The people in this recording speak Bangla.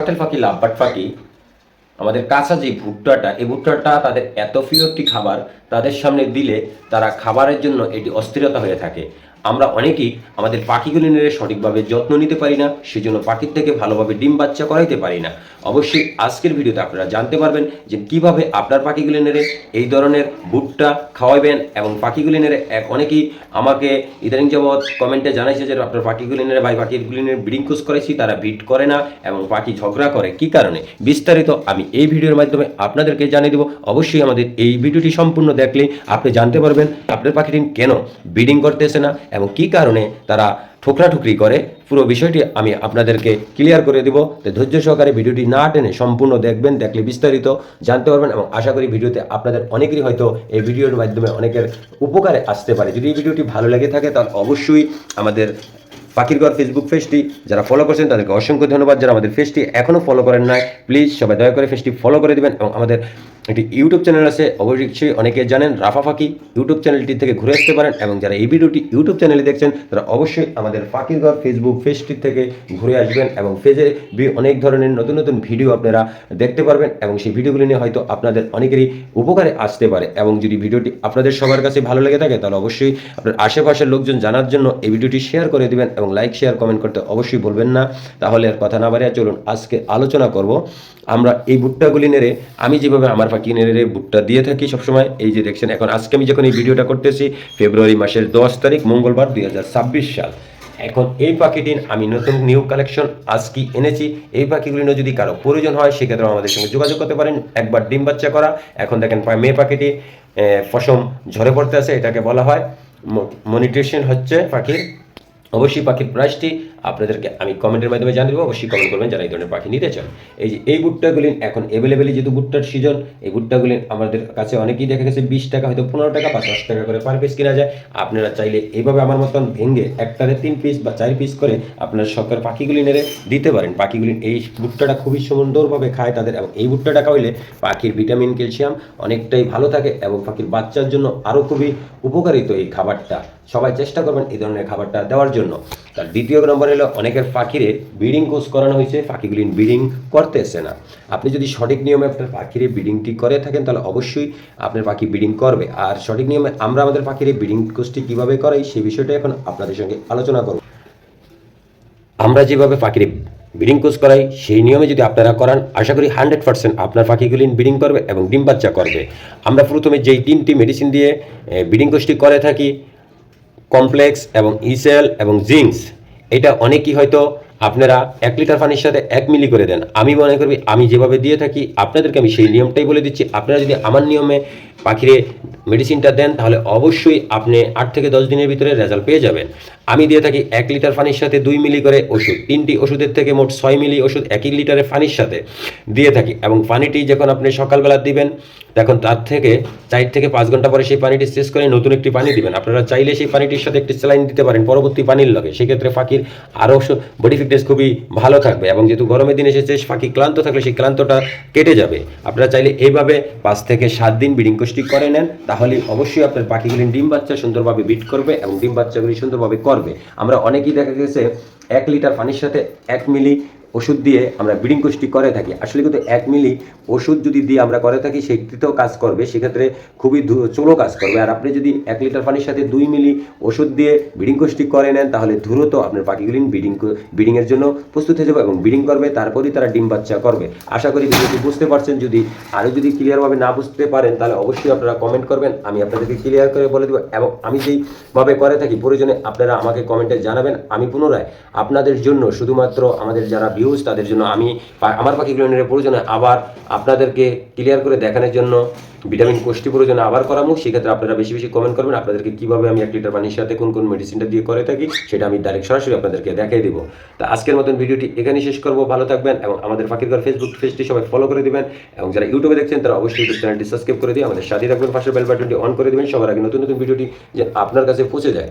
কাটেল পাখি লাভবাট পাখি আমাদের কাঁচা যে ভুট্টাটা, এই ভুট্টাটা তাদের এত প্রিয় একটি খাবার, তাদের সামনে দিলে তারা খাবারের জন্য এটি অস্থিরতা হয়ে থাকে। আমরা অনেকেই আমাদের পাখিগুলি নিয়ে সঠিকভাবে যত্ন নিতে পারি না, সেজন্য পাখির থেকে ভালোভাবে ডিম বাচ্চা করাইতে পারি না। অবশ্যই আজকের ভিডিওতে আপনারা জানতে পারবেন যে কীভাবে আপনার পাখিগুলি নেড়ে এই ধরনের ভুট্টা খাওয়াবেন এবং পাখিগুলি নেড়ে এক অনেকেই আমাকে ইদানিং যাবৎ কমেন্টে জানাইছে যে আপনার পাখিগুলি নেড়ে ভাই, পাখিগুলি নেড়ে ব্রিডিং কোর্স করেছি তারা বিট করে না এবং পাখি ঝগড়া করে। কি কারণে? বিস্তারিত আমি এই ভিডিওর মাধ্যমে আপনাদেরকে জানিয়ে দেবো, অবশ্যই আমাদের এই ভিডিওটি সম্পূর্ণ দেখলে আপনি জানতে পারবেন আপনার পাখিটি কেন ব্রিডিং করতেছে না এবং কি কারণে তারা ঠোকরাঠুকরি করে। পুরো বিষয়টি আমি আপনাদেরকে ক্লিয়ার করে দিব। তো ধৈর্য সহকারে ভিডিওটি না টেনে সম্পূর্ণ দেখবেন, দেখলে বিস্তারিত জানতে পারবেন এবং আশা করি ভিডিওতে আপনাদের অনেকেরই হয়তো এই ভিডিওর মাধ্যমে অনেকের উপকারে আসতে পারে। যদি এই ভিডিওটি ভালো লেগে থাকে তাহলে অবশ্যই আমাদের পাখির ঘর ফেসবুক পেজটি, যারা ফলো করছেন তাদেরকে অসংখ্য ধন্যবাদ। যারা আমাদের পেজটি এখনও ফলো করেন নাই প্লিজ সবাই দয়া করে পেজটি ফলো করে দেবেন এবং আমাদের একটি ইউটিউব চ্যানেল আছে, অবশ্যই অনেকে জানেন রাফা পাখি ইউটিউব চ্যানেলটি থেকে ঘুরে আসতে পারেন এবং যারা এই ভিডিওটি ইউটিউব চ্যানেলে দেখছেন, তারা অবশ্যই আমাদের পাখির ঘর ফেসবুক পেজটি থেকে ঘুরে আসবেন এবং পেজে অনেক ধরনের নতুন নতুন ভিডিও আপনারা দেখতে পারবেন এবং সেই ভিডিওগুলি নিয়ে হয়তো আপনাদের অনেকেরই উপকারে আসতে পারে এবং যদি ভিডিওটি আপনাদের সবার কাছে ভালো লেগে থাকে, তাহলে অবশ্যই আপনার আশেপাশের লোকজন জানার জন্য এই ভিডিওটি শেয়ার করে দিবেন এবং লাইক শেয়ার কমেন্ট করতে অবশ্যই বলবেন না। তাহলে আর কথা না বাড়িয়া চলুন, আজকে আলোচনা করব। আমরা এই ভুট্টাগুলি নেড়ে আমি যেভাবে আমার পাখি নেড়ে ভুট্টা দিয়ে থাকি সবসময়। এই যে দেখছেন, এখন আজকে আমি যখন এই ভিডিওটা করতেছি, ফেব্রুয়ারি মাসের দশ তারিখ, মঙ্গলবার দুই হাজার ছাব্বিশ সাল। এখন এই পাখিটির আমি নতুন নিউ কালেকশন আজকে এনেছি। এই পাখিগুলি যদি কারও প্রয়োজন হয়, সেক্ষেত্রে আমাদের সঙ্গে যোগাযোগ করতে পারেন। একবার ডিম বাচ্চা করা। এখন দেখেন মেয়ে পাখিটি পশম ঝরে পড়তে আছে, এটাকে বলা হয়। মনিটেশন হচ্ছে পাখির। অবশ্যই পাখির প্রাইসটি আপনাদেরকে আমি কমেন্টের মাধ্যমে জানিয়ে দেবো, অবশ্যই কমেন্ট করবেন যারা এই ধরনের পাখি নিতে চান। এই যে, এই ভুট্টাগুলি এখন অ্যাভেলেবেলি যেহেতু ভুট্টার সিজন এই ভুট্টাগুলি আমাদের কাছে অনেকেই দেখা গেছে, বিশ টাকা হয়তো পনেরো টাকা বা দশ টাকা করে পার পিস কেনা যায়। আপনারা চাইলে এইভাবে আমার মতন ভেঙে একটারে তিন পিস বা চার পিস করে আপনার শখের পাখিগুলি নেড়ে দিতে পারেন। পাখিগুলি এই ভুট্টাটা খুবই সুন্দরভাবে খায় তাদের এবং এই ভুট্টাটা খাওয়াইলে পাখির ভিটামিন, ক্যালসিয়াম অনেকটাই ভালো থাকে এবং পাখির বাচ্চার জন্য আরও খুবই উপকারিত এই খাবারটা। সবাই চেষ্টা করবেন এই ধরনের খাবারটা দেওয়ার জন্য। তার দ্বিতীয় নম্বর হলো, অনেকের পাখিরে ব্রিডিং কোর্স করানো হয়েছে পাখিগুলি ব্রিডিং করতেছে না। আপনি যদি সঠিক নিয়মে আপনার পাখিরে ব্রিডিংটি করে থাকেন, তাহলে অবশ্যই আপনার পাখি ব্রিডিং করবে। আর সঠিক নিয়মে আমরা আমাদের পাখিরে ব্রিডিং কোর্সটি কীভাবে করাই সেই বিষয়টা এখন আপনাদের সঙ্গে আলোচনা করব। আমরা যেভাবে পাখির ব্রিডিং কোর্স করাই, সেই নিয়মে যদি আপনারা করান, আশা করি হান্ড্রেড পার্সেন্ট আপনার পাখিগুলি ব্রিডিং করবে এবং ডিম বাচ্চা করবে। আমরা প্রথমে যেই তিনটি মেডিসিন দিয়ে ব্রিডিং কোর্সটি করে থাকি কমপ্লেক্স এবং ইসেল এবং জিঙ্কস এটা অনেকেই হয়তো আপনারা এক লিটার পানির সাথে এক মিলি করে দেন। আমি মনে করি আমি যেভাবে দিয়ে থাকি, আপনাদেরকে আমি সেই নিয়মটাই বলে দিচ্ছি। আপনারা যদি আমার নিয়মে পাখিরে মেডিসিনটা দেন, তাহলে অবশ্যই আপনি আট থেকে দশ দিনের ভিতরে রেজাল্ট পেয়ে যাবেন। আমি দিয়ে থাকি এক লিটার পানির সাথে দুই মিলি করে ওষুধ। তিনটি ওষুধের থেকে মোট ছয় মিলি ওষুধ এক লিটারের পানির সাথে দিয়ে থাকি। এবং পানিটি যখন আপনি সকালবেলা দিবেন, তখন তার থেকে চার থেকে পাঁচ ঘণ্টা পরে সেই পানিটি শেষ করে নতুন একটি পানি দিবেন। আপনারা চাইলে সেই পানিটির সাথে একটি স্যালাইন দিতে পারেন, পরবর্তী পানির লগে। সেক্ষেত্রে পাখির আরও বডি ফিটনেস খুবই ভালো থাকবে। এবং যেহেতু গরমের দিন এসেছে, পাখি ক্লান্ত থাকলে সেই ক্লান্তটা কেটে যাবে। আপনারা চাইলে এইভাবে পাঁচ থেকে সাত দিন ব্রিডিং কোষ্টি করে নেন, তাহলে অবশ্যই আপনার পাখিগুলি ডিম বাচ্চা সুন্দরভাবে বিট করবে এবং ডিম বাচ্চাগুলি সুন্দরভাবে করবে। আমরা অনেকেই দেখা গেছে এক লিটার পানির সাথে এক মিলি ওষুধ দিয়ে আমরা ব্রিডিং কোষ্টি করে থাকি। আসলে কিন্তু এক মিলি ওষুধ যদি দিয়ে আমরা করে থাকি সেটিতেও কাজ করবে, সেক্ষেত্রে খুবই চলো কাজ করবে। আর আপনি যদি এক লিটার পানির সাথে দুই মিলি ওষুধ দিয়ে ব্রিডিং কোষ্টি করে নেন, তাহলে দ্রুত আপনার পাখিগুলি ব্রিডিং ব্রিডিংয়ের জন্য প্রস্তুত হয়ে যাবে এবং ব্রিডিং করবে, তারপরেই তারা ডিম বাচ্চা করবে। আশা করি ভিডিওটি বুঝতে পারছেন। যদি আরও যদি ক্লিয়ারভাবে না বুঝতে পারেন, তাহলে অবশ্যই আপনারা কমেন্ট করবেন। আমি আপনাদেরকে ক্লিয়ার করে বলে দেবো এবং আমি যেইভাবে করে থাকি, প্রয়োজনে আপনারা আমাকে কমেন্টে জানাবেন। আমি পুনরায় আপনাদের জন্য শুধুমাত্র আমাদের যারা ভিউজ তাদের জন্য আমি আমার পাখিগুলো নিয়ে প্রয়োজনে আবার আপনাদেরকে ক্লিয়ার করে দেখানোর জন্য ভিটামিন কোষ্টি প্রয়োজনে আবার করামো। সেক্ষেত্রে আপনারা বেশি বেশি কমেন্ট করবেন, আপনাদেরকে কীভাবে আমি এক লিটার পানির সাথে কোন কোন মেডিসিনটা দিয়ে করে থাকি সেটা আমি ডাইরেক্ট সরাসরি আপনাদেরকে দেখাই দেবো। তা আজকের মতন ভিডিওটি এখানেই শেষ করব। ভালো থাকবেন এবং আমাদের পাখির ঘর ফেসবুক পেজটি সবাই ফলো করে দিবেন এবং যারা ইউটিউবে দেখছেন, তারা অবশ্যই ইউটিউব চ্যানেলটি সাবস্ক্রাইব করে দিয়ে আমাদের সাথে থাকবেন। পাশের বেল বাটনটি অন করে দিবেন। সবার আগে নতুন নতুন ভিডিওটি যে আপনার কাছে পৌঁছে যায়।